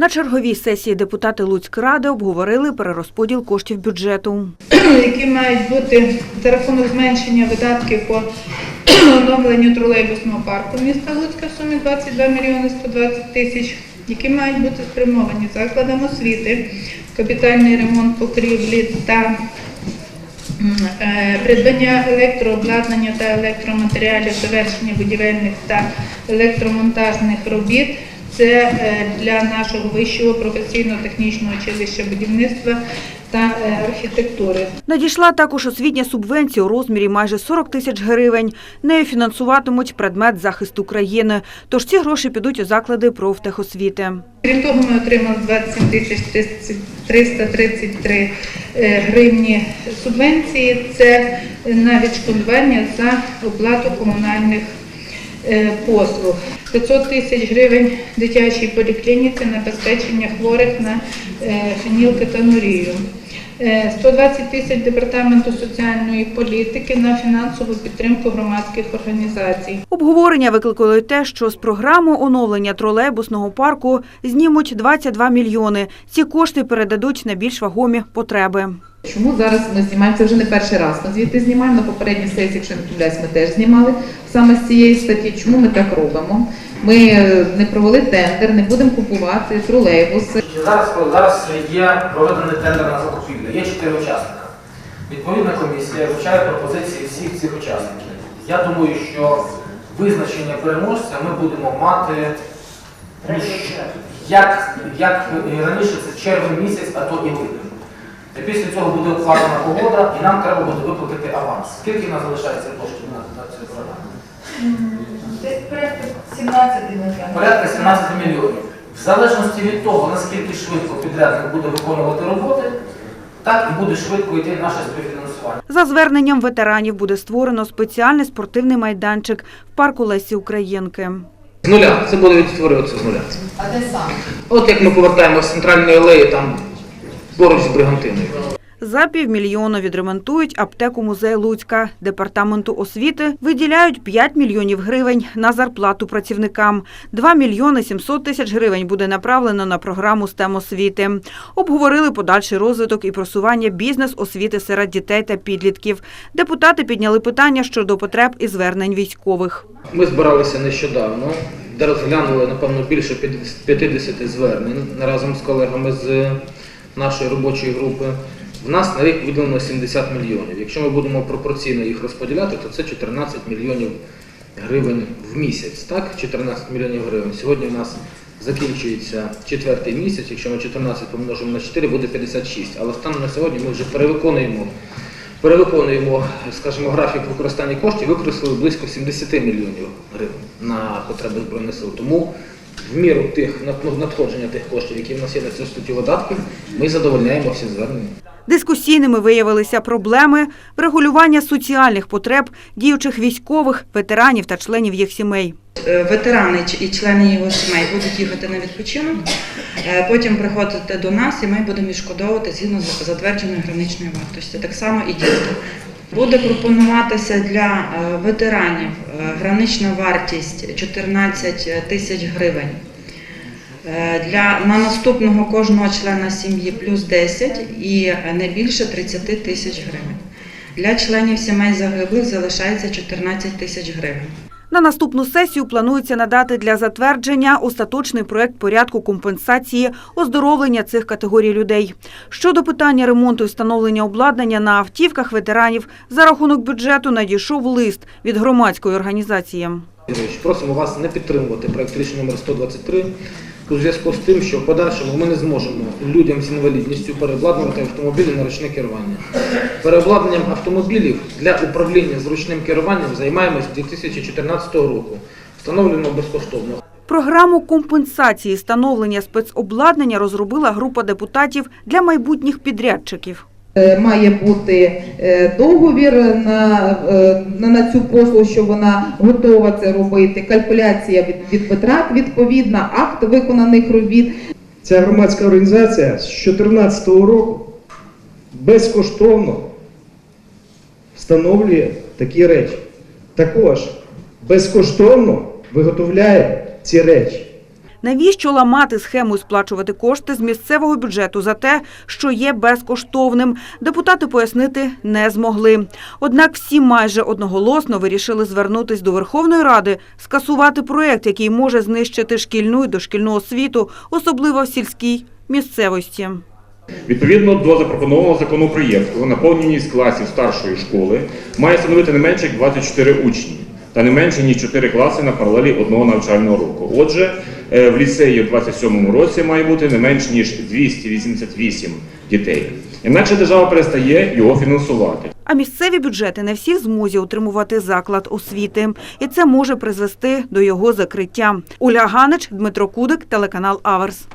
На черговій сесії депутати Луцькради обговорили перерозподіл коштів бюджету. які мають бути за рахунок зменшення видатків по оновленню тролейбусного парку міста Луцька в сумі 22 мільйони 120 тисяч, які мають бути спрямовані закладам освіти, капітальний ремонт покрівлі та е, придбання електрообладнання та електроматеріалів, завершення будівельних та електромонтажних робіт. Це е, для нашого вищого професійно-технічного училища будівництва та е, архітектури. Надійшла також освітня субвенція у розмірі майже 40 тисяч гривень. Нею фінансуватимуть предмет захисту країни. Тож ці гроші підуть у заклади профтехосвіти. Крім того, ми отримали 27 тисяч 333 е, гривні субвенції. Це на відшкодування за оплату комунальних послуг. 500 тисяч гривень дитячій поліклініці на забезпечення хворих на е, фенілкетонурію. Е, 120 тисяч департаменту соціальної політики на фінансову підтримку громадських організацій. Обговорення викликало й те, що з програми оновлення тролейбусного парку знімуть 22 мільйони. Ці кошти передадуть на більш вагомі потреби. Чому зараз ми знімаємо? Це вже не перший раз. Ми звідти знімаємо на попередній сесії, якщо не помиляюсь, ми теж знімали саме з цієї статті. Чому ми так робимо? Ми е, не провели тендер, не будемо купувати тролейбуси. Зараз, зараз є проведений тендер на закупівлю. Є чотири учасника. Відповідна комісія вивчає пропозиції всіх цих учасників. Я думаю, що визначення переможця ми будемо мати ну, як, як раніше, це червень місяць, а то і липень. І після цього буде укладена погода, і нам треба буде виплатити аванс. Скільки в нас залишається коштів на, на цю програму? Десь порядка 17 мільйонів. Порядка 17 мільйонів. В залежності від того, наскільки швидко підрядник буде виконувати роботи, так і буде швидко йти наше співфінансування. За зверненням ветеранів буде створено спеціальний спортивний майданчик в парку Лесі Українки. З нуля. Це буде відтворюватися з нуля. А де саме? От як ми повертаємо з центральної алеї, там поруч з бригантиною. За півмільйона відремонтують аптеку музею Луцька. Департаменту освіти виділяють 5 мільйонів гривень на зарплату працівникам. 2 мільйони 700 тисяч гривень буде направлено на програму STEM освіти. Обговорили подальший розвиток і просування бізнес-освіти серед дітей та підлітків. Депутати підняли питання щодо потреб і звернень військових. Ми збиралися нещодавно, де розглянули, напевно, більше 50 звернень разом з колегами з нашої робочої групи. В нас на рік виділено 70 мільйонів. Якщо ми будемо пропорційно їх розподіляти, то це 14 мільйонів гривень в місяць. Так, 14 мільйонів гривень. Сьогодні у нас закінчується четвертий місяць. Якщо ми 14 помножимо на 4, буде 56. Але станом на сьогодні ми вже перевиконуємо перевиконуємо, скажімо, графік використання коштів, використали близько 70 мільйонів гривень на потреби Збройних сил. Тому в міру тих над- надходження тих коштів, які в нас є на цю статтю видатків, ми задовольняємо всі звернення. Дискусійними виявилися проблеми врегулювання соціальних потреб діючих військових, ветеранів та членів їх сімей. Е, ветерани і члени його сімей будуть їхати на відпочинок, е, потім приходити до нас, і ми будемо відшкодовувати згідно з затвердженої граничної вартості. Так само і дітки. Буде пропонуватися для е, ветеранів е, гранична вартість 14 тисяч гривень. Е, Для на наступного кожного члена сім'ї плюс 10 і не більше 30 тисяч гривень. Для членів сімей загиблих залишається 14 тисяч гривень. На наступну сесію планується надати для затвердження остаточний проект порядку компенсації оздоровлення цих категорій людей. Щодо питання ремонту і встановлення обладнання на автівках ветеранів, за рахунок бюджету надійшов лист від громадської організації. Просимо вас не підтримувати проект рішення номер 123 у зв'язку з тим, що в подальшому ми не зможемо людям з інвалідністю переобладнувати автомобілі на ручне керування. Переобладнанням автомобілів для управління зручним керуванням займаємось з 2014 року. Встановлено безкоштовно. Програму компенсації встановлення спецобладнання розробила група депутатів для майбутніх підрядчиків. Е, Має бути е, договір е, на, на цю послугу, що вона готова це робити, калькуляція від, від витрат відповідна, акт виконаних робіт. Ця громадська організація з 2014 року безкоштовно встановлює такі речі. Також безкоштовно виготовляє ці речі. Навіщо ламати схему і сплачувати кошти з місцевого бюджету за те, що є безкоштовним? Депутати пояснити не змогли. Однак всі майже одноголосно вирішили звернутись до Верховної Ради, скасувати проект, який може знищити шкільну і дошкільну освіту, особливо в сільській місцевості. Відповідно до запропонованого законопроєкту, наповненість класів старшої школи має становити не менше як 24 учні та не менше ніж 4 класи на паралелі одного навчального року. Отже, е, в ліцеї у 27 році має бути не менш ніж 288 дітей. Інакше держава перестає його фінансувати. А місцеві бюджети не всі в змозі утримувати заклад освіти, і це може призвести до його закриття. Уля Ганич, Дмитро Кудик, телеканал Аверс.